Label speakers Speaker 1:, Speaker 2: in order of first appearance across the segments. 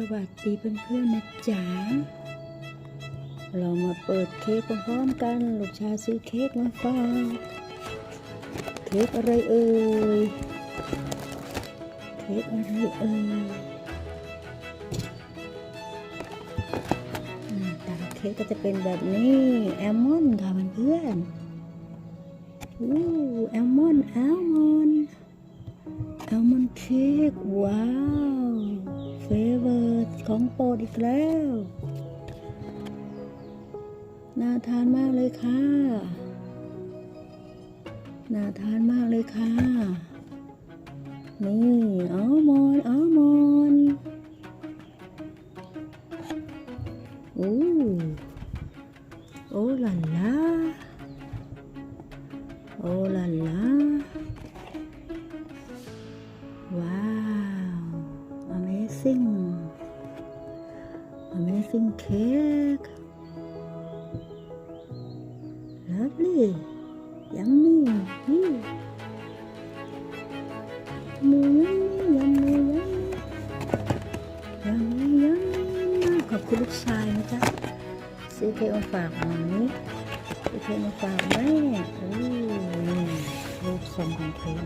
Speaker 1: สวัสดีเพื่อนๆนะจ๊ะ เรามาเปิดเค้กพร้อมๆกัน ลูกชายซื้อเค้กมาฝากเค้กอะไรเอ่ย เค้กอะไรเอ่ยหน้าตาเค้กก็จะเป็นแบบนี้แอลมอนด์ค่ะเพื่อนๆอู้แอลมอนด์แอลมอนด์แอลมอนด์เค้กว้าว ของโปรดอีกแล้ว น่าทานมากเลยค่ะ น่าทานมากเลยค่ะ นี่อัลมอนอัลมอนโอ้โอ้ลาลา amazing cake lovely yummy yummy yummy yummy yummy yummy ขอบคุณลูกชายนะจ๊ะซื้อเค้กมาฝากมามิซื้อเค้กมาฝากแม่โอ้นี่รูปทรงของเค้ก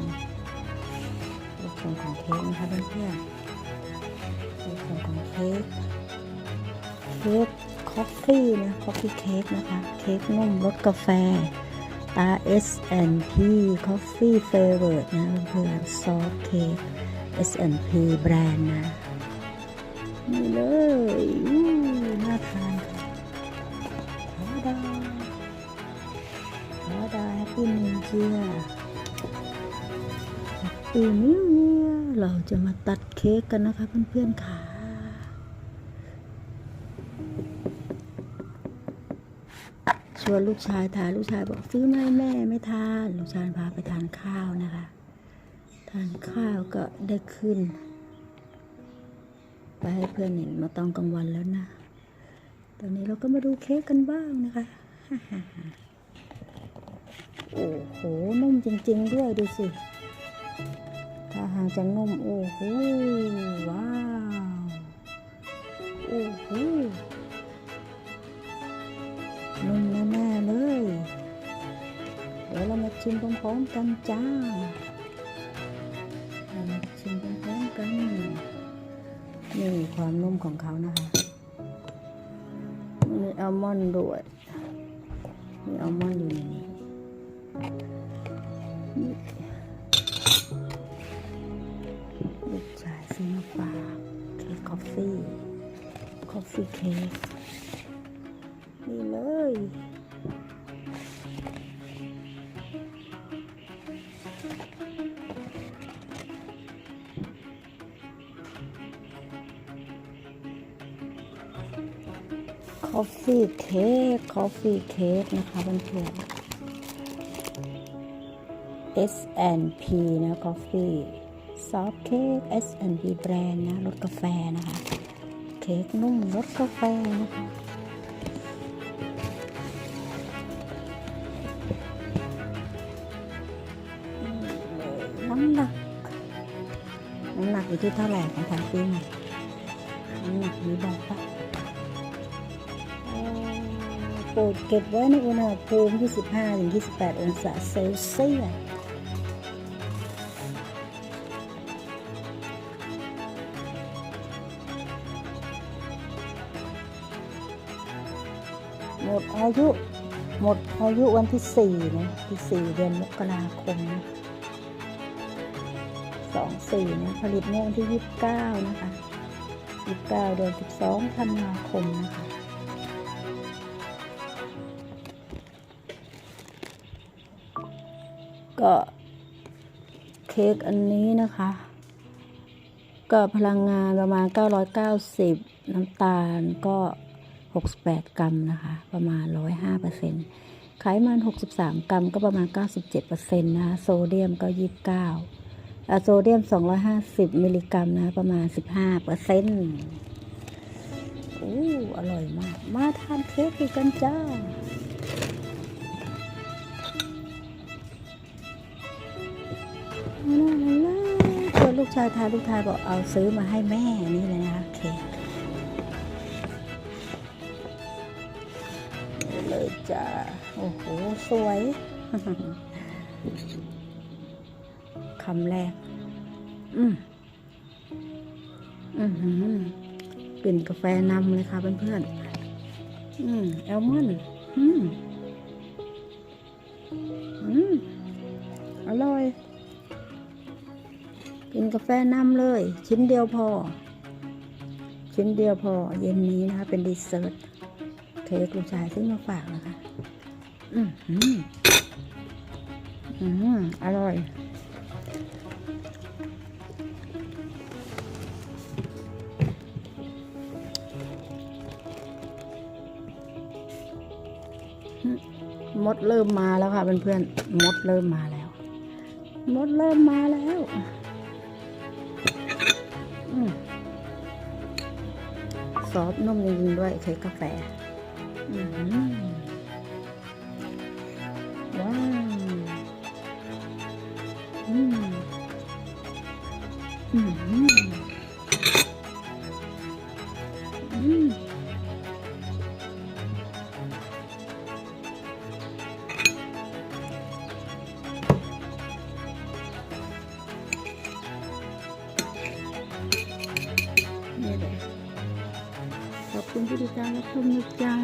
Speaker 1: รูปทรงของเค้กนะคะเพื่อนๆรูปทรงของเค้ก เค้กคอฟฟี่นะคอฟฟี่เค้กนะคะ เค้กนุ่มรสกาแฟตา S&P Coffee Favorite นะเพื่อนซอฟเค้ก S&P แบรนด์นะ นี่เลยอู้น่าทานขอดาขอดาแฮปปี้นิวเยียแฮปปี้นิวเยียเราจะมาตัดเค้กกันนะคะเพื่อนๆค่ะ ชวนลูกชายทานลูกชายบอกซื้อไม่แม่ไม่ทาน ลูกชายพาไปทานข้าวนะคะ ทานข้าวก็ได้ขึ้น ไปให้เพื่อนเห็นมาตอนกลางวันแล้วนะ ตอนนี้เราก็มาดูเค้กกันบ้างนะคะโอ้โหนุ่มจริง ๆ ด้วยดูสิถ้าหางจะนุ่มโอ้โห ร้อมกันจ้าชิมพร้อมกัน นี่ความนุ่มของเขานะคะมีอัลมอนด์ด้วย มีอัลมอนด์อยู่ในนี้ลูกชายซื้อมาฝากเค้กคอฟฟี่คอฟฟี่เค้ก คอฟฟี่เค้กคอฟฟี่เค้กนะคะเพื่อน S&P นะคอฟฟี่ซอฟเค้ก S&P แบรนด์นะรสกาแฟนะคะ เค้กนุ่มรสกาแฟนะคะน้ำหนัก น้ำหนักอยู่ที่เท่าไหร่ของทางปีใหม่น้ำหนักนี้บอกปะ โปรดเก็บไว้ในอุณหภูมิ 25ถึง28 องศาเซลเซียสหมดอายุหมดอายุวันที่ 4 นะ ที่ 4 เดือนมกราคมนะ24นะผลิตเมื่อวันที่ 29 นะคะ 29 เดือน 12 ธันวาคมนะคะ ก็เค้กอันนี้นะคะ ก็พลังงานประมาณ 990 น้ำตาลก็ 68 กรัมนะคะ ประมาณ 105เปอร์ไขมัน 63 กรัมก็ประมาณ 97เปอร์เซ็นต์นะคะโซเดียมก็ 29โซเดียม 250 มิลลิกรัมนะประมาณ 15เปอร์เซ็นต์โอ้อร่อยมาก มาทานเค้กกันจ้า ชวนลูกชายทานลูกชายบอกเอาซื้อมาให้แม่นี่เลยนะคะโอเคนี่เลยจ้าโอ้โห สวยคำแรก อืมอือหือกลิ่นกาแฟนำเลยค่ะเพื่อนๆอืมแอลมอนด์อืม กาแฟน้ำเลย ชิ้นเดียวพอ ชิ้นเดียวพอ เย็นนี้นะคะ เป็นดีเซอร์ตเค้กลูกชายซื้อมาฝากนะคะ อืมอืมอืมอร่อยมดเริ่มมาแล้วค่ะเพื่อนๆมดเริ่มมาแล้ว มดเริ่มมาแล้ว ซอฟนุ่มจริงๆด้วยใช้กาแฟว้าวอืมอืมอืม คุณที่ติดตามรับชมนะจ๊ะ